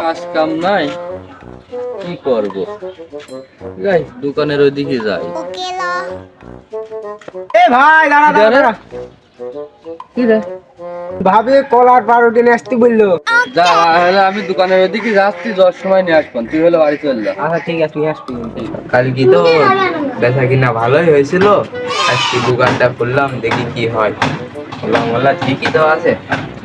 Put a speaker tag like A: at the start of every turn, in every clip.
A: কাজ কাম নাই কি করব? যাই দোকানের ওইদিকে যাই।
B: এ ভাই দাঁড়া দাঁড়া।
A: কি রে?
B: ভাবে কলার পাউরুটি নিয়ে আসতে বলল।
A: যা হলে আমি দোকানের ওইদিকে যাচ্ছি যাওয়ার সময় নিয়ে আসবান তুই হলে বাড়ি চল যা।
B: আচ্ছা ঠিক আছে নিয়ে আসবি।
C: কালকে তো বেচা কিনা ভালোই হয়েছিল। আজকে দোকানটা খুললাম দেখি কি হয়। বললাম বললাম ঠিকই তো আছে।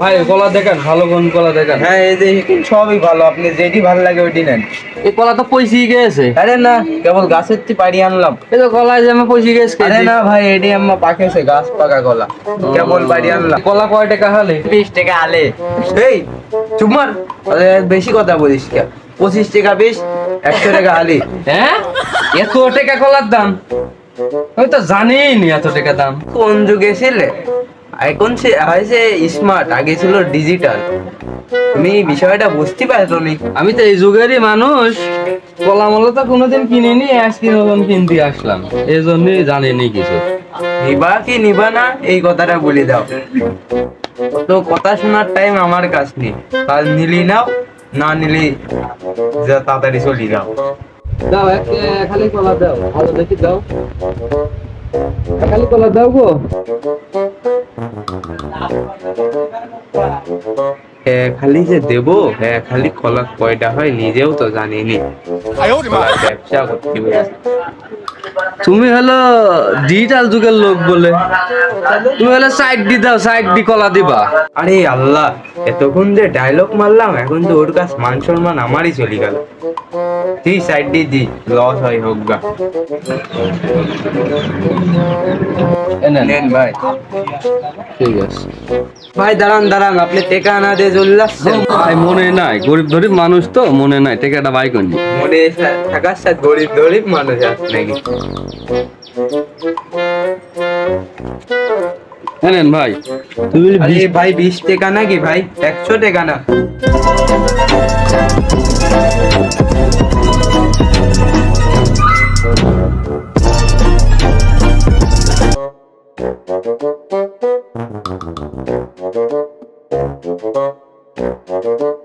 A: ভাই কলা দেখান ভালো কোন কলা দেখান।
C: হ্যাঁ এই যে সবই ভালো আপনি যেটি ভালো লাগে ওইটি নেন।
A: এই কলা তো পয়সি গেছে।
C: আরে না কেবল গাছের থেকে পাড়িয়ে আনলাম।
A: এই তো কলা যে আমি পয়সি গেছে
C: আরে না ভাই এটি আমার পাকেছে গাছ পাকা কলা। কেবল পাড়িয়ে আনলাম।
A: কলা কয় টাকা হলে?
C: বিশ টাকা আলে এই চুমার বেশি কথা বলিস কে? পঁচিশ টাকা বিশ একশো টাকা আলি
A: হ্যাঁ? এত টাকা কলার দাম? আমি তো জানি নি এত টাকা দাম।
C: কোন যুগে ছিলে? এখন সে হয়েছে স্মার্ট আগে ছিল ডিজিটাল তুমি বিষয়টা বুঝতে পারছ নি?
A: আমি তো এই যুগেরই মানুষ। কলামলা তো কোনোদিন কিনিনি আজকে নতুন কিনতে আসলাম। এই জন্যই জানিনি কিছু।
C: নিবা কি নিবা না এই কথাটা বলে দাও। তো কথা শোনার টাইম আমার কাছ নেই। কাল নিলি নাও না নিলি যা তাড়াতাড়ি চলি যাও।
A: দাও খালি কলা দাও। ভালো দেখি দাও। এক খালি কলা দাও গো
C: খালি যে দেবো হ্যাঁ খালি কলা কয়টা হয় নিজেও তো জানিনি। ব্যবসা করতে
A: তুমি হলো ডিজিটাল যুগের লোক বলে। তুমি হলো সাইড দি দাও সাইড দি কলা দিবা।
C: আরে আল্লাহ এতক্ষণ যে ডায়লগ মারলাম এখন তো ওর কাছে মান সম্মান আমারই চলে গেল। তুই সাইড দিয়ে দি লস হয় হোক গা। নেন ভাই।
A: ঠিক আছে।
C: ভাই দাঁড়ান দাঁড়ান আপনি টেকা না দিয়ে চলে
A: হ্যাঁ, মনে নাই। গরিব গরিব মানুষ তো মনে নাই। টেকাটা বাই করি।
C: মনে থাকার সাথে গরিব ধরিব মানুষ আছে নাকি?
A: হ্যাঁ ভাই তুমি
C: ভাই বিশ টাকা নাকি ভাই? একশো টাকা না। Thank you. Thank you.